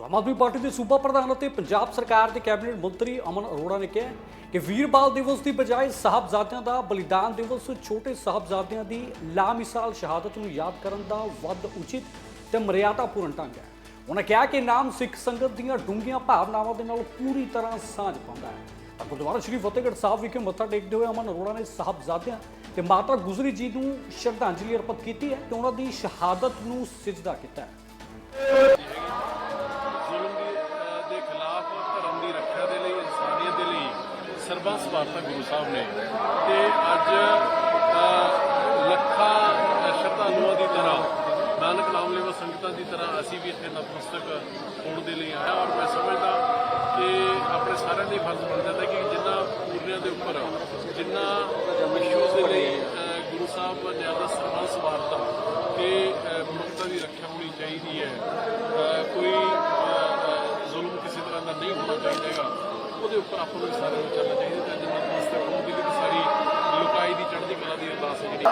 ਸੋ Aam Aadmi party ਦੇ ਸੂਬਾ ਪ੍ਰਧਾਨ ਅਤੇ ਪੰਜਾਬ ਸਰਕਾਰ ਦੇ ਕੈਬਨਿਟ ਮੰਤਰੀ ਅਮਨ ਅਰੋੜਾ ਨੇ ਕਿਹਾ ਕਿ ਵੀਰਬਾਲ ਦਿਵਸ ਦੀ ਬਜਾਏ ਸਾਹਿਬਜ਼ਾਦਿਆਂ ਦਾ ਬਲੀਦਾਨ ਦਿਵਸ ਛੋਟੇ ਸਾਹਿਬਜ਼ਾਦਿਆਂ ਦੀ ਲਾਮਿਸਾਲ ਸ਼ਹਾਦਤ ਨੂੰ ਯਾਦ ਕਰਨ ਦਾ ਵੱਧ ਉਚਿਤ ਤੇ ਮਰਿਆਦਾਪੂਰਨ ਢੰਗ ਹੈ। ਉਹਨਾਂ ਕਿਹਾ ਕਿ ਨਾਮ ਸਿੱਖ ਸੰਗਤ ਦੀਆਂ ਡੂੰਘੀਆਂ ਭਾਵਨਾਵਾਂ ਦੇ ਨਾਲ ਪੂਰੀ ਤਰ੍ਹਾਂ ਸਾਂਝ ਪਾਉਂਦਾ ਹੈ। ਤਾਂ ਗੁਰਦੁਆਰਾ ਸ਼੍ਰੀ ਫਤਿਹਗੜ੍ਹ ਸਾਹਿਬ ਵਿਖੇ ਮੱਥਾ ਟੇਕਦੇ ਹੋਏ ਅਮਨ ਅਰੋੜਾ ਨੇ ਸਾਹਿਬਜ਼ਾਦਿਆਂ ਤੇ ਮਾਤਾ ਗੁਜਰੀ ਜੀ ਨੂੰ ਸ਼ਰਧਾਂਜਲੀ ਅਰਪਿਤ ਕੀਤੀ ਹੈ ਤੇ ਉਹਨਾਂ ਦੀ ਸ਼ਹਾਦਤ ਨੂੰ ਸਿਜਦਾ ਕੀਤਾ ਹੈ। ਸਰਬੰਸ ਵਾਰਤਾ ਗੁਰੂ ਸਾਹਿਬ ਨੇ ਤੇ ਅੱਜ ਲੱਖਾਂ ਸ਼ਰਧਾਲੂਆਂ ਦੀ ਤਰ੍ਹਾਂ, ਨਾਨਕ ਨਾਮ ਲੈਵਾ ਸੰਗਤਾਂ ਦੀ ਤਰ੍ਹਾਂ ਅਸੀਂ ਵੀ ਇੱਥੇ ਨਤਮਸਤਕ ਹੋਣ ਦੇ ਲਈ ਆਇਆ ਔਰ ਮੈਂ ਸਮਝਦਾ ਕਿ ਆਪਣੇ ਸਾਰਿਆਂ ਦਾ ਹੀ ਫਰਜ਼ ਬਣ ਜਾਂਦਾ ਕਿ ਜਿੰਨਾ ਪੂਰਨਿਆਂ ਦੇ ਉੱਪਰ, ਜਿੰਨਾ ਵਿਸ਼ਵ ਦੇ ਲਈ ਗੁਰੂ ਸਾਹਿਬ ਨੇ ਆਦਾ ਸਰਬੰਸ ਵਾਰਤਾ ਕਿ ਉਹਦੇ ਉੱਪਰ ਆਪਾਂ ਨੂੰ ਸਾਰੇ ਨੂੰ ਚੱਲਣਾ ਚਾਹੀਦਾ, ਤੇ ਅੱਜ ਨਤਮਸਤਕ ਹੋਣ ਦੀ ਸਾਰੀ ਲੋਕਾਈ ਦੀ ਚੜ੍ਹਦੀ ਕਲਾ ਦੀ ਅਰਦਾਸ ਹੈ ਜਿਹੜੀ